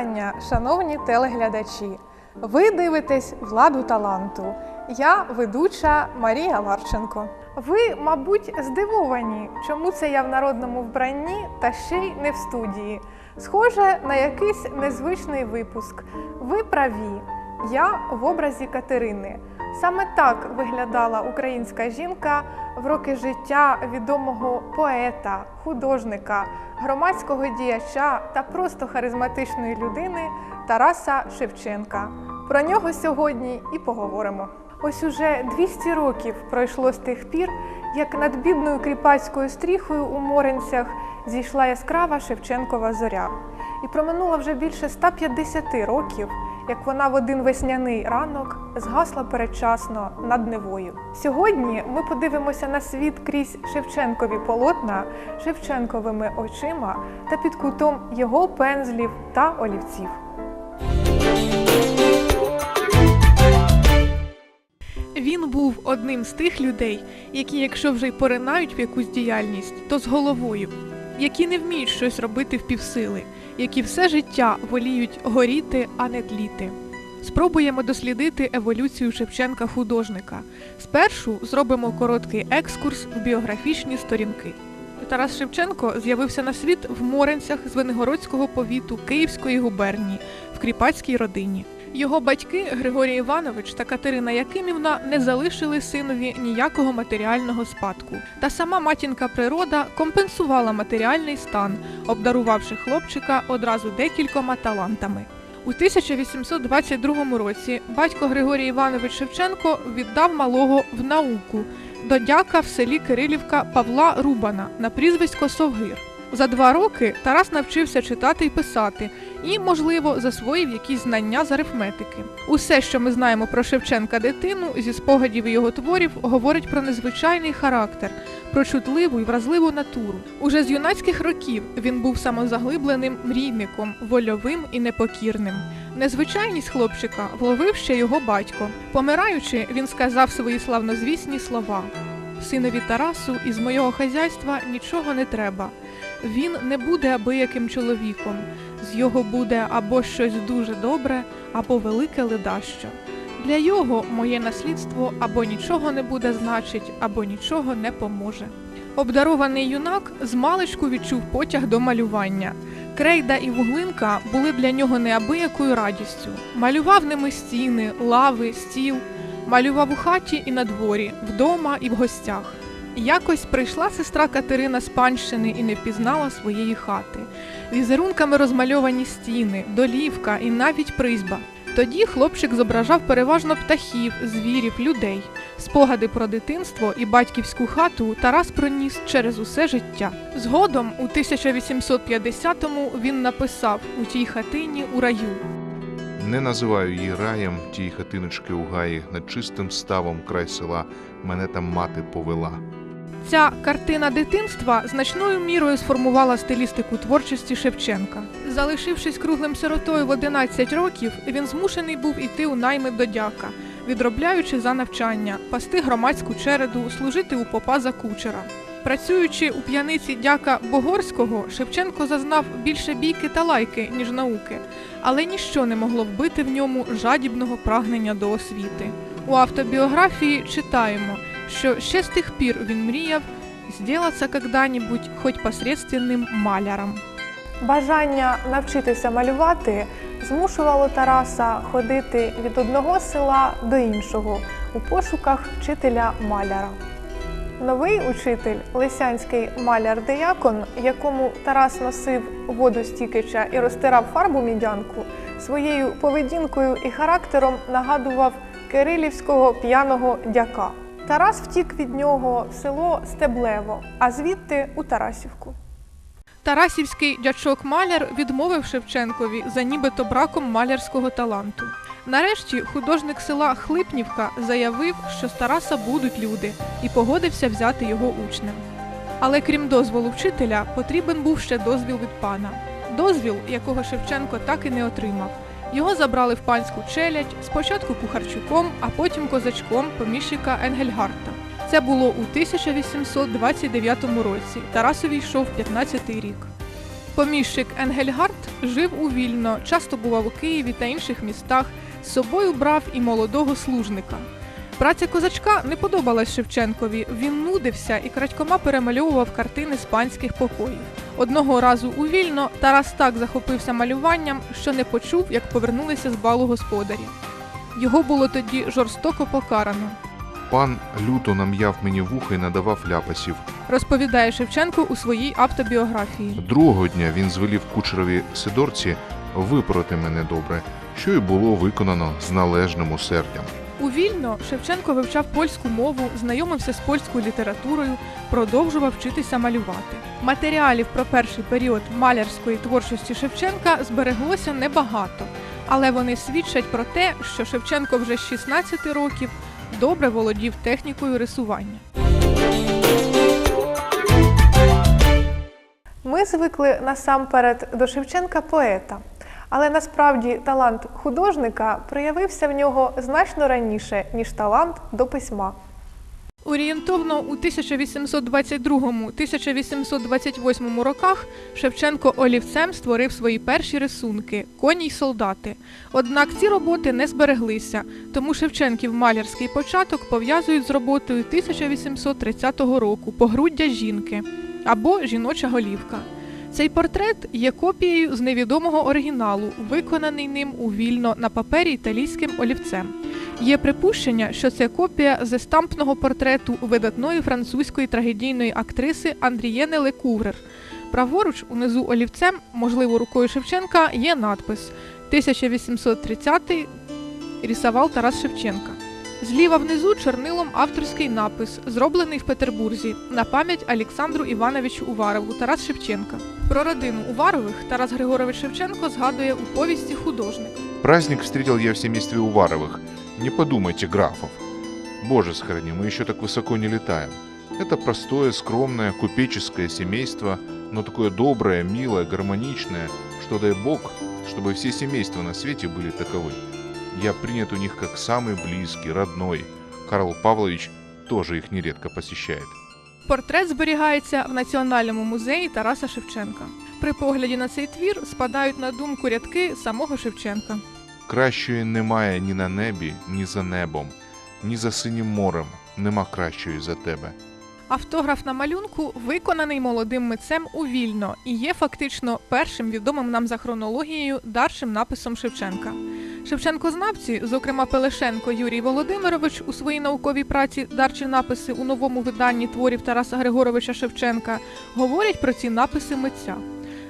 вітання, шановні телеглядачі. Ви дивитесь владу таланту. Я ведуча Марія Ларченко. Ви, мабуть, здивовані, чому це я в народному вбранні та ще й не в студії. Схоже на якийсь незвичний випуск. Ви праві. Я в образі Катерини. Саме так виглядала українська жінка в роки життя відомого поета, художника, громадського діяча та просто харизматичної людини Тараса Шевченка. Про нього сьогодні і поговоримо. Ось уже 200 років пройшло з тих пір, як над бідною кріпацькою стріхою у Моренцях зійшла яскрава Шевченкова зоря. І проминуло вже більше 150 років, як вона в один весняний ранок згасла передчасно над Невою. Сьогодні ми подивимося на світ крізь Шевченкові полотна, Шевченковими очима та під кутом його пензлів та олівців. Він був одним з тих людей, які, якщо вже й поринають в якусь діяльність, то з головою, які не вміють щось робити в півсили, які все життя воліють горіти, а не тліти. Спробуємо дослідити еволюцію Шевченка художника. Спершу зробимо короткий екскурс в біографічні сторінки. Тарас Шевченко з'явився на світ в Моренцях з Венигородського повіту Київської губернії в кріпацькій родині. Його батьки Григорій Іванович та Катерина Якимівна не залишили синові ніякого матеріального спадку. Та сама матінка природа компенсувала матеріальний стан, обдарувавши хлопчика одразу декількома талантами. У 1822 році батько Григорій Іванович Шевченко віддав малого в науку до дяка в селі Кирилівка Павла Рубана на прізвисько Совгир. За два роки Тарас навчився читати і писати, і, можливо, засвоїв якісь знання з арифметики. Усе, що ми знаємо про Шевченка дитину, зі спогадів його творів, говорить про незвичайний характер, про чутливу і вразливу натуру. Уже з юнацьких років він був самозаглибленим мрійником, вольовим і непокірним. Незвичайність хлопчика вловив ще його батько. Помираючи, він сказав свої славнозвісні слова: Синові Тарасу, із моєго хазяйства нічого не треба. Він не буде абияким чоловіком. З його буде або щось дуже добре, або велике ледащо. Для його моє наслідство або нічого не буде значить, або нічого не поможе. Обдарований юнак змалечку відчув потяг до малювання. Крейда і вуглинка були для нього неабиякою радістю. Малював ними стіни, лави, стіл, малював у хаті і на дворі, вдома і в гостях. Якось прийшла сестра Катерина з панщини і не впізнала своєї хати. Візерунками розмальовані стіни, долівка і навіть призьба. Тоді хлопчик зображав переважно птахів, звірів, людей. Спогади про дитинство і батьківську хату Тарас проніс через усе життя. Згодом, у 1850-му, він написав у тій хатині у раю. Не називаю її раєм тієї хатиночки у гаї над чистим ставом край села. Мене там мати повела. Ця картина дитинства значною мірою сформувала стилістику творчості Шевченка. Залишившись круглим сиротою в 11 років, він змушений був іти у найми до дяка, відробляючи за навчання, пасти громадську череду, служити у попа за кучера. Працюючи у п'яниці дяка Богорського, Шевченко зазнав більше бійки та лайки, ніж науки, але ніщо не могло вбити в ньому жадібного прагнення до освіти. У автобіографії читаємо, що ще з тих пір він мріяв зділатися когда-нибудь хоч посредственним маляром. Бажання навчитися малювати змушувало Тараса ходити від одного села до іншого у пошуках вчителя маляра. Новий учитель, лисянський маляр-деякон, якому Тарас носив воду з Тікича і розтирав фарбу мідянку, своєю поведінкою і характером нагадував кирилівського п'яного дяка. Тарас втік від нього в село Стеблево, а звідти у Тарасівку. Тарасівський дячок-маляр відмовив Шевченкові за нібито браком малярського таланту. Нарешті художник села Хлипнівка заявив, що з Тараса будуть люди, і погодився взяти його учнем. Але крім дозволу вчителя, потрібен був ще дозвіл від пана. Дозвіл, якого Шевченко так і не отримав. Його забрали в панську челядь, спочатку кухарчуком, а потім козачком поміщика Енгельгарта. Це було у 1829 році. Тарасові йшов 15-й рік. Поміщик Енгельгард жив у Вільно, часто бував у Києві та інших містах, з собою брав і молодого служника. Праця козачка не подобалась Шевченкові. Він нудився і крадькома перемальовував картини з панських покоїв. Одного разу у Вільно Тарас так захопився малюванням, що не почув, як повернулися з балу господарі. Його було тоді жорстоко покарано. Пан люто нам'яв мені вуха і надавав ляпасів. Розповідає Шевченко у своїй автобіографії. Другого дня він звелів кучерові Сидорці випроти мене добре, що й було виконано з належним усердям. У Вільно Шевченко вивчав польську мову, знайомився з польською літературою, продовжував вчитися малювати. Матеріалів про перший період малярської творчості Шевченка збереглося небагато, але вони свідчать про те, що Шевченко вже з 16 років добре володів технікою рисування. Ми звикли насамперед до Шевченка поета, але насправді талант художника проявився в нього значно раніше, ніж талант до письма. Орієнтовно у 1822-1828 роках Шевченко олівцем створив свої перші рисунки коні й солдати. Однак ці роботи не збереглися, тому Шевченків малярський початок пов'язують з роботою 1830 року Погруддя жінки або Жіноча голівка. Цей портрет є копією з невідомого оригіналу, виконаний ним у вільно на папері італійським олівцем. Є припущення, що це копія з естампного портрету видатної французької трагедійної актриси Андрієни Лекугрер. Праворуч, унизу олівцем, можливо, рукою Шевченка, є надпис 1830 рисував Тарас Шевченка. Зліва внизу чорнилом авторський напис, зроблений в Петербурзі на пам'ять Олександру Івановичу Уварову Тарас Шевченка. Про родину Уварових Тарас Григорович Шевченко згадує у повісті художник. Праздник встретил я в семействе Уваровых. Не подумайте, графов. Боже сохрани, мы еще так высоко не летаем. Это простое, скромное, купеческое семейство, но такое доброе, милое, гармоничное, что дай бог, чтобы все семейства на свете были таковы. Я принят у них как самый близкий, родной. Карл Павлович тоже их нередко посещает. Портрет зберігається в Національному музеї Тараса Шевченка. При погляді на цей твір спадають на думку рядки самого Шевченка. Кращої немає ні на небі, ні за небом, ні за синім морем. Нема кращої за тебе. Автограф на малюнку виконаний молодим митцем у вільно і є фактично першим відомим нам за хронологією даршим написом Шевченка. Шевченкознавці, зокрема Пелешенко Юрій Володимирович, у своїй науковій праці Дарчі написи у новому виданні творів Тараса Григоровича Шевченка, говорять про ці написи митця.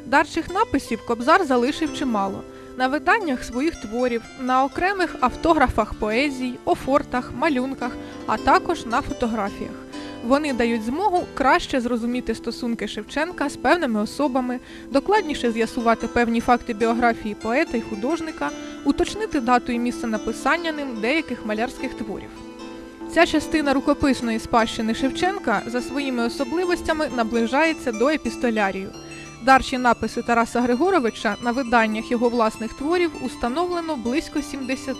Дарчих написів Кобзар залишив чимало. На виданнях своїх творів, на окремих автографах поезій, офортах, малюнках, а також на фотографіях. Вони дають змогу краще зрозуміти стосунки Шевченка з певними особами, докладніше з'ясувати певні факти біографії поета і художника, уточнити дату і місце написання ним деяких малярських творів. Ця частина рукописної спадщини Шевченка за своїми особливостями наближається до епістолярію. Дарчі написи Тараса Григоровича на виданнях його власних творів установлено близько 70.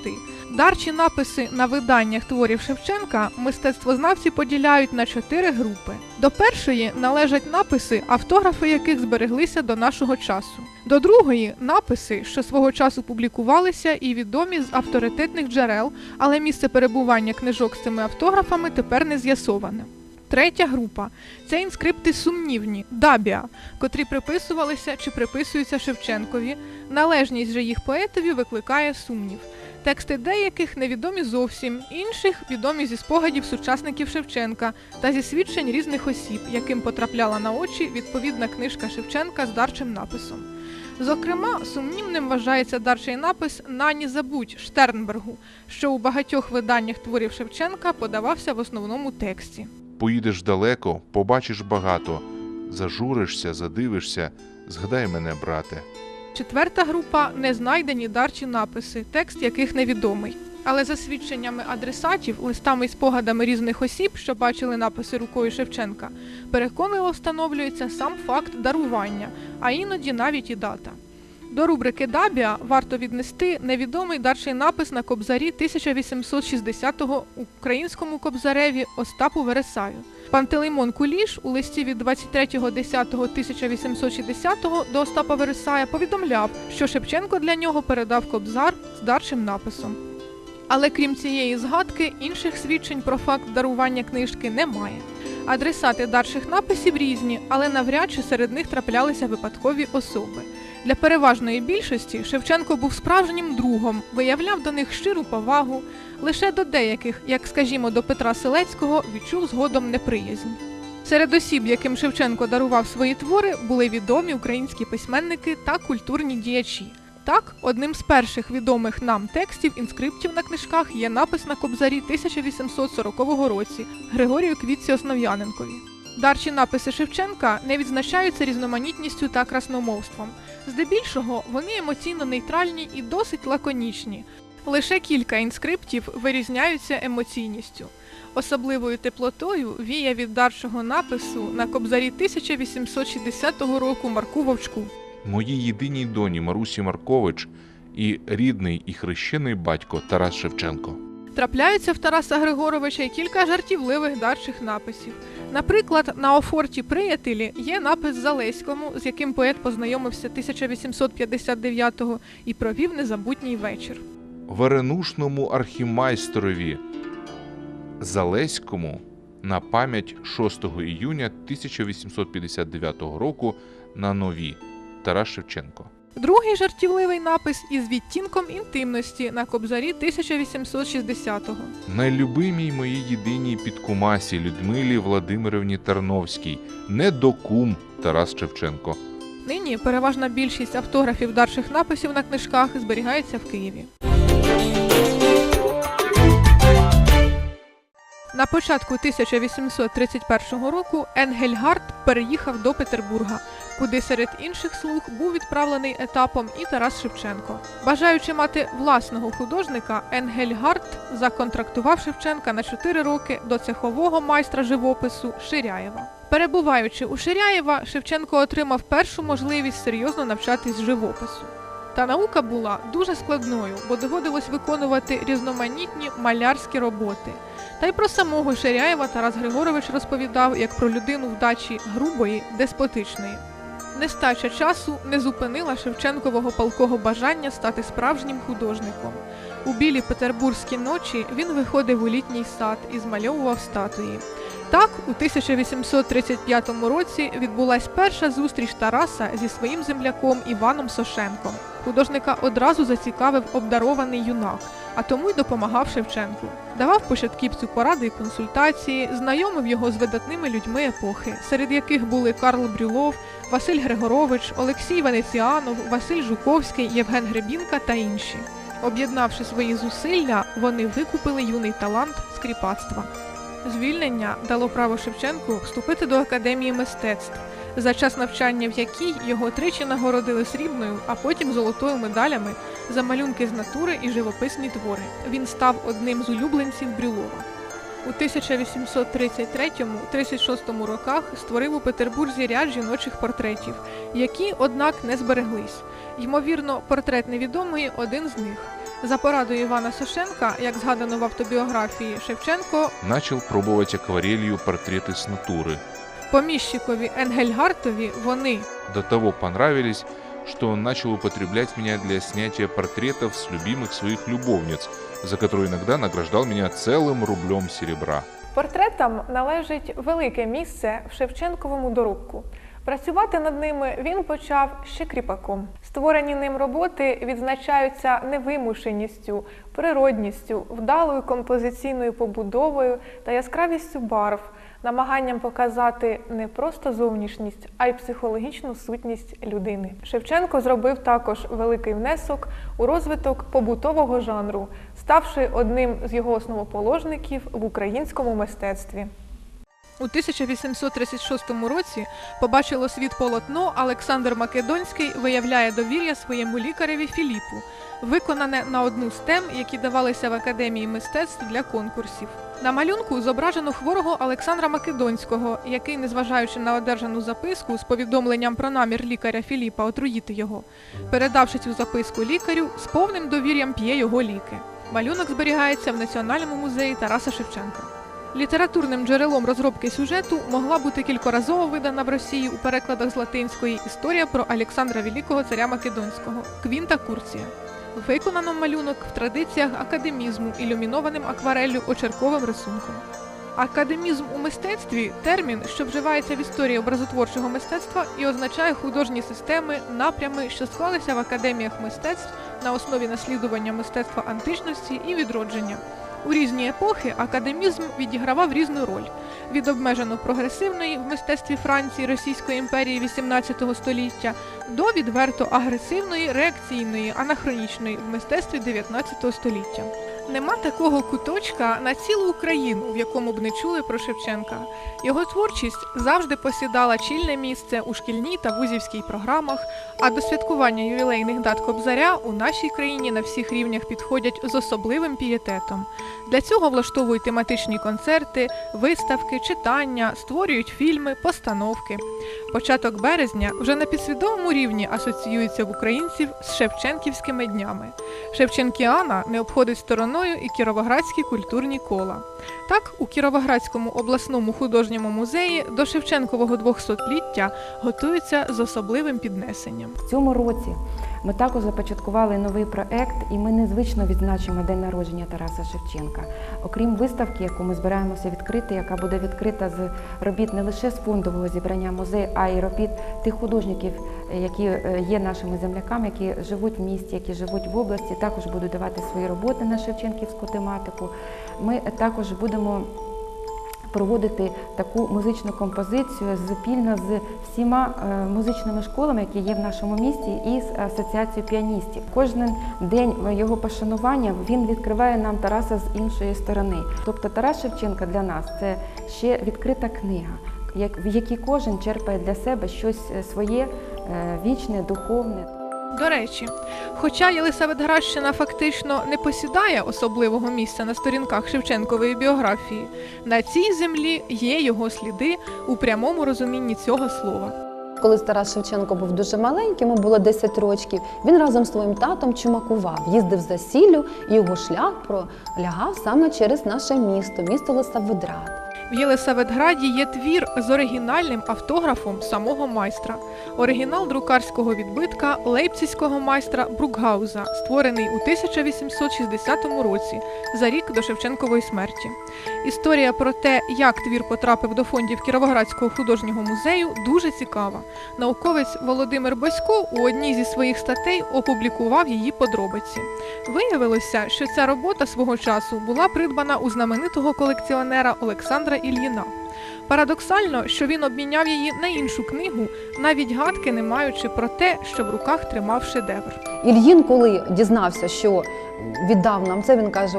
Дарчі написи на виданнях творів Шевченка мистецтвознавці поділяють на чотири групи. До першої належать написи, автографи яких збереглися до нашого часу. До другої написи, що свого часу публікувалися і відомі з авторитетних джерел, але місце перебування книжок з цими автографами тепер не з'ясоване. Третя група це інскрипти сумнівні, дабіа, котрі приписувалися чи приписуються Шевченкові. Належність же їх поетові викликає сумнів. Тексти деяких невідомі зовсім, інших відомі зі спогадів сучасників Шевченка та зі свідчень різних осіб, яким потрапляла на очі відповідна книжка Шевченка з дарчим написом. Зокрема, сумнівним вважається дарчий напис Нані забудь Штернбергу, що у багатьох виданнях творів Шевченка подавався в основному тексті. Поїдеш далеко, побачиш багато, зажуришся, задивишся, згадай мене, брате. Четверта група незнайдені дарчі написи, текст яких невідомий. Але за свідченнями адресатів, листами і спогадами різних осіб, що бачили написи рукою Шевченка, переконливо встановлюється сам факт дарування, а іноді навіть і дата. До рубрики Дабія варто віднести невідомий дарчий напис на кобзарі 1860-го українському кобзареві Остапу Вересаю. Пантелеймон Куліш у листі від 23.10.1860 до Остапа Вересая повідомляв, що Шевченко для нього передав кобзар з дарчим написом. Але крім цієї згадки, інших свідчень про факт дарування книжки немає. Адресати дарчих написів різні, але навряд чи серед них траплялися випадкові особи. Для переважної більшості Шевченко був справжнім другом, виявляв до них щиру повагу. Лише до деяких, як скажімо, до Петра Селецького, відчув згодом неприязнь. Серед осіб, яким Шевченко дарував свої твори, були відомі українські письменники та культурні діячі. Так, одним з перших відомих нам текстів інскриптів на книжках є напис на кобзарі 1840 році Григорію Квітці Основ'яненкові. Дарчі написи Шевченка не відзначаються різноманітністю та красномовством. Здебільшого вони емоційно нейтральні і досить лаконічні. Лише кілька інскриптів вирізняються емоційністю. Особливою теплотою віє від дарчого напису на кобзарі 1860 року Марку Вовчку. Моїй єдиній доні Марусі Маркович і рідний і хрещений батько Тарас Шевченко. Трапляються в Тараса Григоровича й кілька жартівливих дарчих написів. Наприклад, на офорті приятелі є напис Залеському, з яким поет познайомився 1859-го і провів незабутній вечір. Варенушному архімайстрові Залеському на пам'ять 6 іюня 1859 року на нові Тарас Шевченко. Другий жартівливий напис із відтінком інтимності на кобзарі 1860-го. Найлюбимій моїй єдиній підкумасі Людмилі Владимирівні Тарновській, не до кум Тарас Шевченко. Нині переважна більшість автографів дарших написів на книжках зберігається в Києві. На початку 1831 року Енгельгард переїхав до Петербурга, куди серед інших слуг був відправлений етапом і Тарас Шевченко. Бажаючи мати власного художника, Енгельгард законтрактував Шевченка на 4 роки до цехового майстра живопису Ширяєва. Перебуваючи у Ширяєва, Шевченко отримав першу можливість серйозно навчатись живопису. Та наука була дуже складною, бо доводилось виконувати різноманітні малярські роботи. Та й про самого Ширяєва Тарас Григорович розповідав як про людину вдачі грубої, деспотичної. Нестача часу не зупинила Шевченкового палкого бажання стати справжнім художником. У білі петербурзькі ночі він виходив у літній сад і змальовував статуї. Так, у 1835 році відбулась перша зустріч Тараса зі своїм земляком Іваном Сошенком. Художника одразу зацікавив обдарований юнак, а тому й допомагав Шевченку. Давав початківцю поради і консультації, знайомив його з видатними людьми епохи, серед яких були Карл Брюлов, Василь Григорович, Олексій Венеціанов, Василь Жуковський, Євген Гребінка та інші. Об'єднавши свої зусилля, вони викупили юний талант скріпацтва. Звільнення дало право Шевченку вступити до академії мистецтв, за час навчання в якій його тричі нагородили срібною, а потім золотою медалями за малюнки з натури і живописні твори. Він став одним з улюбленців Брюлова. У 1833-36 роках створив у Петербурзі ряд жіночих портретів, які, однак, не збереглись. Ймовірно, портрет невідомої один з них. За порадою Івана Сошенка, як згадано в автобіографії Шевченко, Начал пробовать акварелью портреты с натуры. поміщикові Енгельгартові вони До того понравились, что он начал употреблять меня для снятия портретов с любимых своих любовниц, за которые иногда награждал меня целым рублем серебра. Портретам належить велике місце в Шевченковому доробку. Працювати над ними він почав ще кріпаком. Створені ним роботи відзначаються невимушеністю, природністю, вдалою композиційною побудовою та яскравістю барв, намаганням показати не просто зовнішність, а й психологічну сутність людини. Шевченко зробив також великий внесок у розвиток побутового жанру, ставши одним з його основоположників в українському мистецтві. У 1836 році побачило світ полотно Олександр Македонський виявляє довір'я своєму лікареві Філіпу, виконане на одну з тем, які давалися в Академії мистецтв для конкурсів. На малюнку зображено хворого Олександра Македонського, який, незважаючи на одержану записку з повідомленням про намір лікаря Філіпа отруїти його, передавши цю записку лікарю, з повним довір'ям п'є його ліки. Малюнок зберігається в Національному музеї Тараса Шевченка. Літературним джерелом розробки сюжету могла бути кількоразово видана в Росії у перекладах з латинської історія про Олександра Великого царя Македонського Квінта Курція. Виконано малюнок в традиціях академізму, ілюмінованим аквареллю очерковим рисунком. Академізм у мистецтві термін, що вживається в історії образотворчого мистецтва і означає художні системи, напрями, що склалися в академіях мистецтв на основі наслідування мистецтва античності і відродження. У різні епохи академізм відігравав різну роль від обмежено прогресивної в мистецтві Франції Російської імперії XVIII століття до відверто агресивної, реакційної, анахронічної в мистецтві 19 століття. Нема такого куточка на цілу Україну, в якому б не чули про Шевченка. Його творчість завжди посідала чільне місце у шкільній та вузівській програмах, а до святкування ювілейних дат Кобзаря у нашій країні на всіх рівнях підходять з особливим пієтетом. Для цього влаштовують тематичні концерти, виставки, читання, створюють фільми, постановки. Початок березня вже на підсвідомому рівні асоціюється в українців з Шевченківськими днями. Шевченкіана не обходить стороною і кіровоградські культурні кола. Так, у Кіровоградському обласному художньому музеї до Шевченкового 200-ліття готуються з особливим піднесенням. В цьому році ми також започаткували новий проект, і ми незвично відзначимо день народження Тараса Шевченка. Окрім виставки, яку ми збираємося відкрити, яка буде відкрита з робіт не лише з фондового зібрання музею, а й робіт тих художників, е, які е, є нашими земляками, які живуть в місті, які живуть в області, також будуть давати свої роботи на шевченківську тематику. Ми також будемо проводити таку музичну композицію спільно з всіма е, музичними школами, які є в нашому місті, і з асоціацією піаністів. Кожен день його пошанування він відкриває нам Тараса з іншої сторони. Тобто Тарас Шевченка для нас це ще відкрита книга, в якій кожен черпає для себе щось своє е, вічне, духовне. До речі, хоча Єлисаветградщина фактично не посідає особливого місця на сторінках Шевченкової біографії, на цій землі є його сліди у прямому розумінні цього слова. Коли Тарас Шевченко був дуже маленьким, йому було 10 років, він разом з своїм татом чумакував, їздив за сіллю, і його шлях пролягав саме через наше місто, місто Лисаводрад. В Єлисаветграді є твір з оригінальним автографом самого майстра. Оригінал друкарського відбитка лейпцизького майстра Брукгауза, створений у 1860 році, за рік до Шевченкової смерті. Історія про те, як твір потрапив до фондів Кіровоградського художнього музею, дуже цікава. Науковець Володимир Босько у одній зі своїх статей опублікував її подробиці. Виявилося, що ця робота свого часу була придбана у знаменитого колекціонера Олександра Ільїна. Парадоксально, що він обміняв її на іншу книгу, навіть гадки не маючи про те, що в руках тримав шедевр. Ільїн, коли дізнався, що віддав нам це, він каже: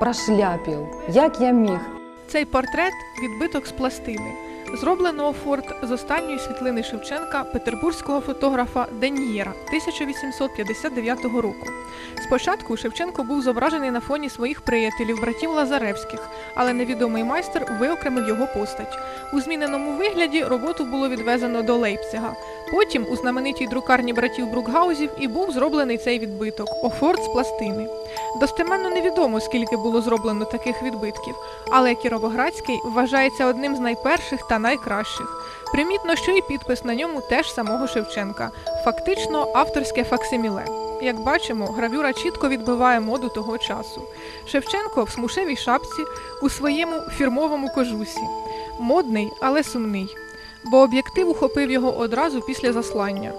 прошляпів, як я міг. Цей портрет відбиток з пластини, зробленого форт з останньої світлини Шевченка петербурзького фотографа Деньєра 1859 року. Спочатку Шевченко був зображений на фоні своїх приятелів, братів Лазаревських, але невідомий майстер виокремив його постать. У зміненому вигляді роботу було відвезено до Лейпцига. Потім у знаменитій друкарні братів Брукгаузів і був зроблений цей відбиток офорт з пластини. Достеменно невідомо, скільки було зроблено таких відбитків, але Кіровоградський вважається одним з найперших та найкращих. Примітно, що і підпис на ньому теж самого Шевченка, фактично авторське факсиміле. Як бачимо, гравюра чітко відбиває моду того часу. Шевченко в смушевій шапці у своєму фірмовому кожусі. Модний, але сумний. Бо об'єктив ухопив його одразу після заслання.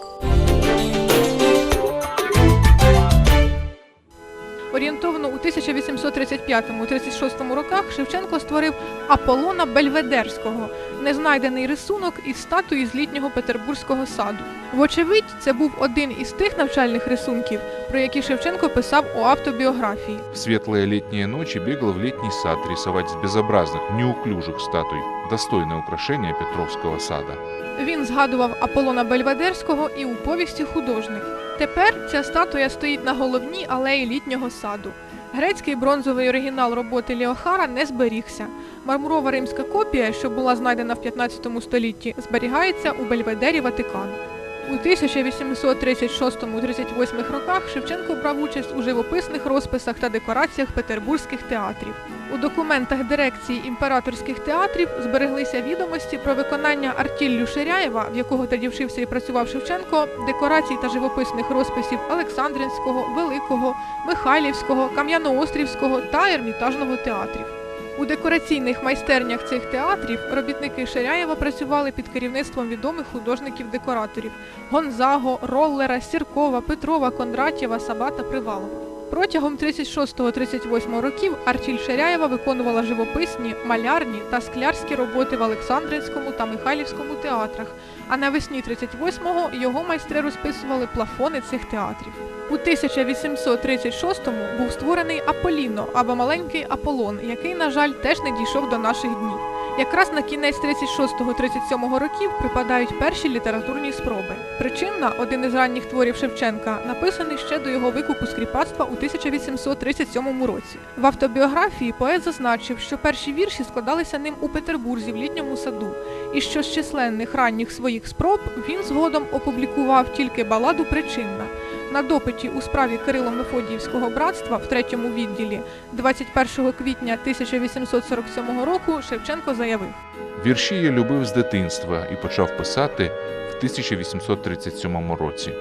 Орієнтовно у 1835-36 роках Шевченко створив Аполлона Бельведерського, незнайдений рисунок із статуї з літнього петербурзького саду. Вочевидь, це був один із тих навчальних рисунків, про які Шевченко писав у автобіографії. В светлые летние ночи бегал в летний сад рисовать с безобразных, неуклюжих статуй, достойное украшение Петровского сада. Він згадував Аполлона Бельведерського і у повісті художник. Тепер ця статуя стоїть на головній алеї літнього саду. Грецький бронзовий оригінал роботи Ліохара не зберігся. Мармурова римська копія, що була знайдена в 15 столітті, зберігається у Бельведері Ватикану. У 1836-38 роках Шевченко брав участь у живописних розписах та декораціях петербурзьких театрів. У документах дирекції імператорських театрів збереглися відомості про виконання Артіллю Ширяєва, в якого тоді вчився і працював Шевченко, декорацій та живописних розписів Олександринського, Великого, Михайлівського, Кам'яноострівського та Ермітажного театрів. У декораційних майстернях цих театрів робітники Ширяєва працювали під керівництвом відомих художників-декораторів Гонзаго, Роллера, Сіркова, Петрова, Кондратєва, Сабата, Привалова. Протягом 36-38 років Артіль Ширяєва виконувала живописні, малярні та склярські роботи в Олександринському та Михайлівському театрах, а навесні 38-го його майстри розписували плафони цих театрів. У 1836-му був створений Аполіно або маленький Аполлон, який, на жаль, теж не дійшов до наших днів. Якраз на кінець 36-37 років припадають перші літературні спроби. Причинна, один із ранніх творів Шевченка, написаний ще до його викупу з кріпацтва у 1837 році. В автобіографії поет зазначив, що перші вірші складалися ним у Петербурзі в літньому саду, і що з численних ранніх своїх спроб він згодом опублікував тільки баладу Причинна. На допиті у справі Кирило-Мефодіївського братства в третьому відділі 21 квітня 1847 року Шевченко заявив: Вірші я любив з дитинства і почав писати в 1837 році.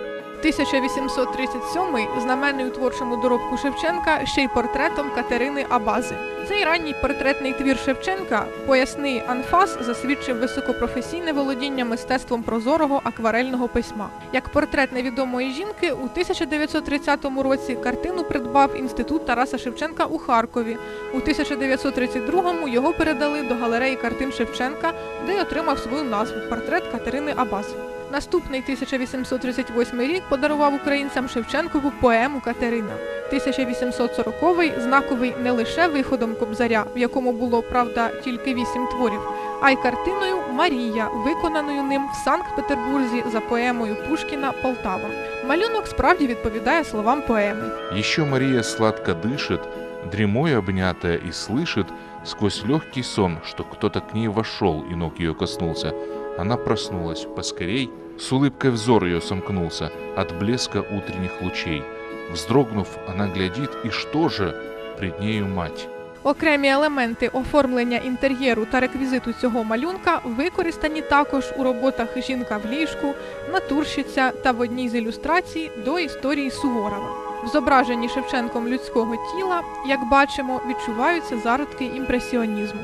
1837 знаменний у творчому доробку Шевченка ще й портретом Катерини Абази. Цей ранній портретний твір Шевченка, поясний анфас, засвідчив високопрофесійне володіння мистецтвом прозорого акварельного письма. Як портрет невідомої жінки, у 1930 році картину придбав інститут Тараса Шевченка у Харкові. У 1932-му його передали до галереї картин Шевченка, де й отримав свою назву портрет Катерини Абази. Наступний 1838 рік подарував українцям Шевченкову поему Катерина. 1840-й знаковий не лише виходом Кобзаря, в якому було, правда, тільки вісім творів, а й картиною Марія, виконаною ним в Санкт-Петербурзі за поемою Пушкіна Полтава. Малюнок справді відповідає словам поеми. Еще Мария сладко дышит, дремой обнятая и слышит сквозь легкий сон, что кто-то к ней вошел и ног ее коснулся. Она проснулась поскорей, с улыбкой взор ее сомкнулся от блеска утренних лучей. Вздрогнув, она глядит, и что же? Пред нею мать. Окремі елементи оформлення інтер'єру та реквізиту цього малюнка використані також у роботах Жінка в ліжку, Натурщиця та в одній з ілюстрацій до історії Суворова. В зображенні Шевченком людського тіла, як бачимо, відчуваються зародки імпресіонізму.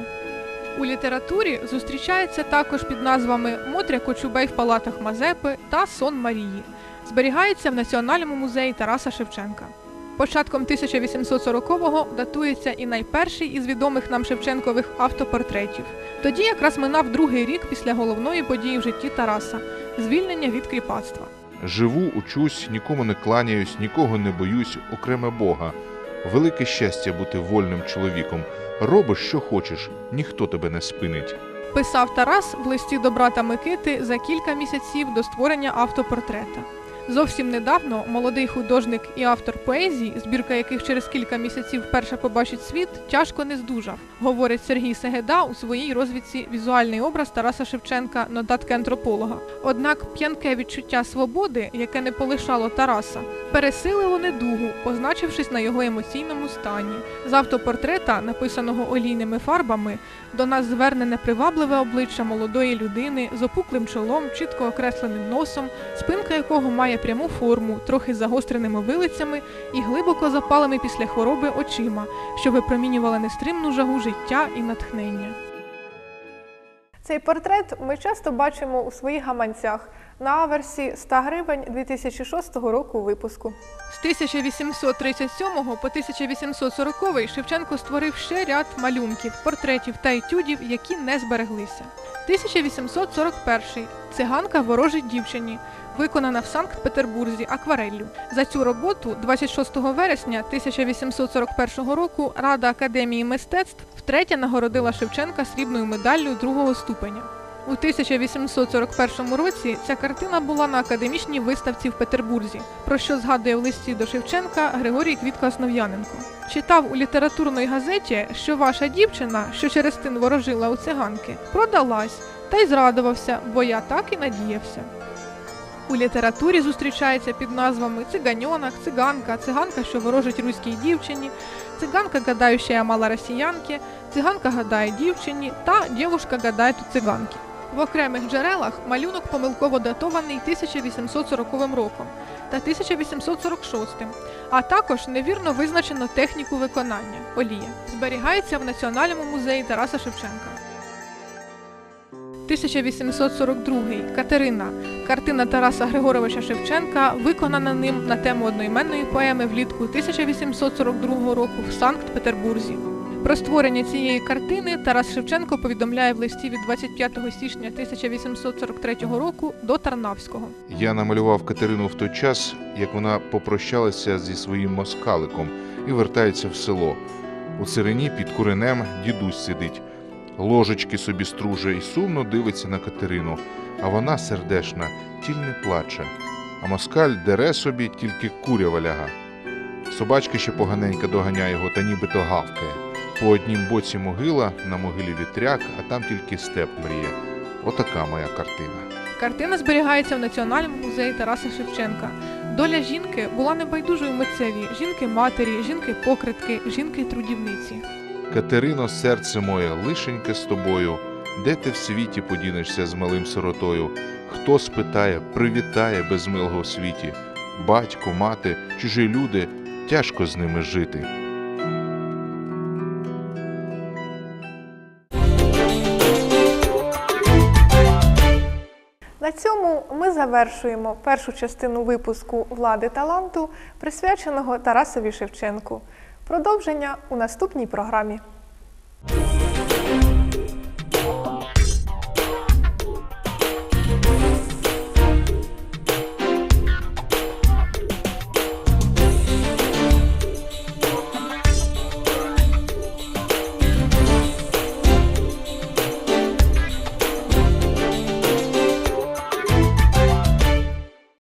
У літературі зустрічається також під назвами Мотря Кочубей в палатах Мазепи та Сон Марії. Зберігається в Національному музеї Тараса Шевченка. Початком 1840-го датується і найперший із відомих нам Шевченкових автопортретів. Тоді якраз минав другий рік після головної події в житті Тараса звільнення від кріпацтва. Живу, учусь, нікому не кланяюсь, нікого не боюсь, окреме Бога. Велике щастя бути вольним чоловіком. Робиш, що хочеш, ніхто тебе не спинить. Писав Тарас в листі до брата Микити за кілька місяців до створення автопортрета. Зовсім недавно молодий художник і автор поезії, збірка яких через кілька місяців вперше побачить світ, тяжко не здужав, говорить Сергій Сегеда у своїй розвідці Візуальний образ Тараса Шевченка нотатки антрополога. Однак п'янке відчуття свободи, яке не полишало Тараса, пересилило недугу, позначившись на його емоційному стані. З автопортрета, написаного олійними фарбами, до нас звернене привабливе обличчя молодої людини з опуклим чолом, чітко окресленим носом, спинка якого має пряму форму, трохи загостреними вилицями і глибоко запалими після хвороби очима, що випромінювали нестримну жагу життя і натхнення. Цей портрет ми часто бачимо у своїх гаманцях на аверсі 100 гривень 2006 року випуску. З 1837 по 1840 Шевченко створив ще ряд малюнків, портретів та етюдів, які не збереглися. 1841 циганка ворожить дівчині, виконана в Санкт-Петербурзі аквареллю. За цю роботу 26 вересня 1841 року Рада Академії мистецтв втретє нагородила Шевченка срібною медаллю другого ступеня. У 1841 році ця картина була на академічній виставці в Петербурзі, про що згадує в листі до Шевченка Григорій Квітка Основ'яненко. Читав у літературної газеті, що ваша дівчина, що через тин ворожила у циганки, продалась та й зрадувався, бо я так і надіявся. У літературі зустрічається під назвами циганьонок, циганка, циганка, що ворожить руській дівчині, циганка, гадающая мала росіянки, циганка гадає дівчині та дівушка гадає у циганки. В окремих джерелах малюнок помилково датований 1840 роком та 1846, а також невірно визначено техніку виконання олія. Зберігається в Національному музеї Тараса Шевченка. 1842 Катерина. Картина Тараса Григоровича Шевченка, виконана ним на тему одноіменної поеми влітку 1842 року в Санкт-Петербурзі. Про створення цієї картини Тарас Шевченко повідомляє в листі від 25 січня 1843 року до Тарнавського. Я намалював Катерину в той час, як вона попрощалася зі своїм москаликом і вертається в село. У царині під куренем дідусь сидить, ложечки собі струже і сумно дивиться на Катерину, а вона сердешна, тіль не плаче. А москаль дере собі тільки курява ляга. Собачка ще поганенько доганяє його та нібито гавкає. По однім боці могила, на могилі вітряк, а там тільки степ мріє. Отака моя картина. Картина зберігається в Національному музеї Тараса Шевченка. Доля жінки була небайдужою митцеві, жінки-матері, жінки-покритки, жінки-трудівниці. Катерино, серце моє, лишеньке з тобою, де ти в світі подінешся з малим сиротою? Хто спитає, привітає безмилого в світі? Батько, мати, чужі люди, тяжко з ними жити. На цьому ми завершуємо першу частину випуску Влади таланту, присвяченого Тарасові Шевченку. Продовження у наступній програмі.